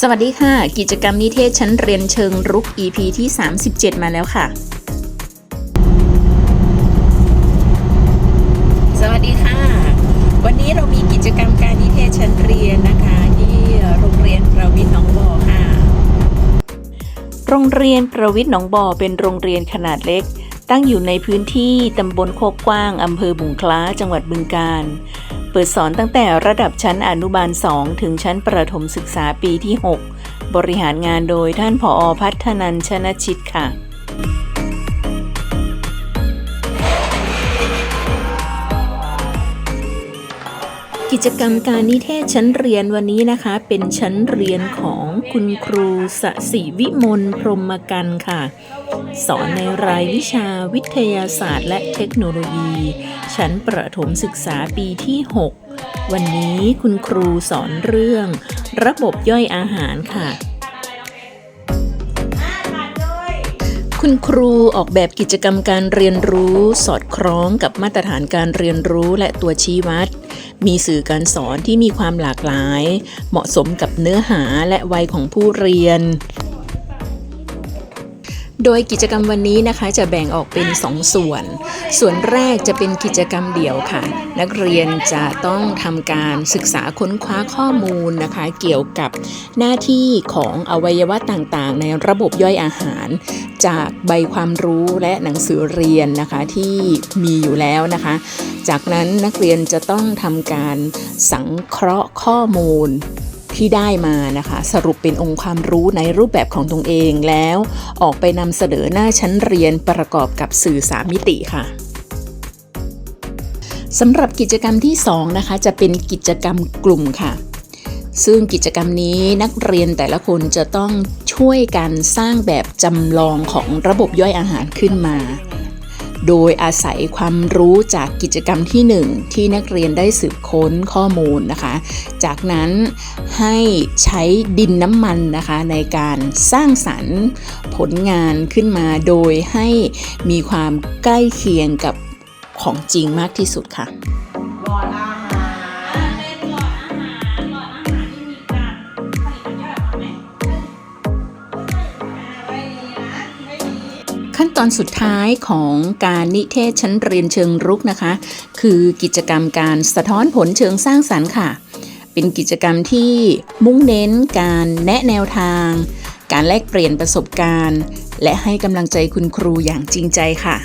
สวัสดีค่ะ กิจกรรมนิเทศชั้นเรียนเชิงรุก EP ที่ 37 มาแล้วค่ะ สวัสดีค่ะ วันนี้เรามีกิจกรรมการนิเทศชั้นเรียนนะคะ ที่โรงเรียนประวิทย์หนองบ่อค่ะ โรงเรียนประวิทย์หนองบ่อเป็นโรงเรียนขนาดเล็ก ตั้งอยู่ในพื้นที่ตำบลโคกกว้างอำเภอบุงคล้าจังหวัดบึงกาฬเปิดสอนตั้งแต่ระดับชั้นอนุบาล 2 ถึงชั้นประถมศึกษาปีที่ 6 บริหารงานโดยท่านผอพัฒนันชนชิตค่ะ กิจกรรมการนิเทศชั้นเรียนวันนี้นะคะ เป็นชั้นเรียนของคุณครูสศิวิมลพรหมกันค่ะ สอนในรายวิชาวิทยาศาสตร์และเทคโนโลยี ชั้นประถมศึกษาปีที่ 6 วันนี้คุณครูสอนเรื่อง ระบบย่อยอาหารค่ะ คุณครูออกแบบกิจกรรมการเรียนรู้สอดคล้องกับมาตรฐานการเรียนรู้และตัวชี้วัด มีสื่อการสอนที่มีความหลากหลาย เหมาะสมกับเนื้อหาและวัยของผู้เรียน โดยกิจกรรมวันนี้นะคะจะแบ่งออกเป็น 2 ส่วน ส่วนแรกจะเป็นกิจกรรมเดี่ยวค่ะ นักเรียนจะต้องทำการศึกษาค้นคว้าข้อมูลนะคะ เกี่ยวกับหน้าที่ของอวัยวะต่างๆ ในระบบย่อยอาหาร จากใบความรู้และหนังสือเรียนนะคะที่มีอยู่แล้วนะคะ จากนั้นนักเรียนจะต้องทำการสังเคราะห์ข้อมูล ที่ได้มานะคะ สรุปเป็นองค์ความรู้ในรูปแบบของตนเองแล้ว ออกไปนำเสนอหน้าชั้นเรียนประกอบกับสื่อสามมิติค่ะสำหรับกิจกรรมที่ 2 นะคะ จะเป็นกิจกรรมกลุ่มค่ะ ซึ่งกิจกรรมนี้นักเรียนแต่ละคนจะต้องช่วยกันสร้างแบบจำลองของระบบย่อยอาหารขึ้นมา โดยอาศัยความรู้จากกิจกรรมที่ 1 ที่นักเรียนได้สืบค้นข้อมูลนะคะ จากนั้น ให้ใช้ดินน้ำมันนะคะในการสร้างสรรค์ผลงานขึ้นมาโดยให้มีความใกล้เคียงกับของจริงมากที่สุดค่ะขั้นตอนสุดท้ายของการนิเทศชั้นเรียนเชิงรุกนะคะ คือกิจกรรมการสะท้อนผลเชิงสร้างสรรค์ค่ะ เป็นกิจกรรมที่มุ่งเน้นการแนะแนวทาง การแลกเปลี่ยนประสบการณ์ และให้กำลังใจคุณครูอย่างจริงใจค่ะ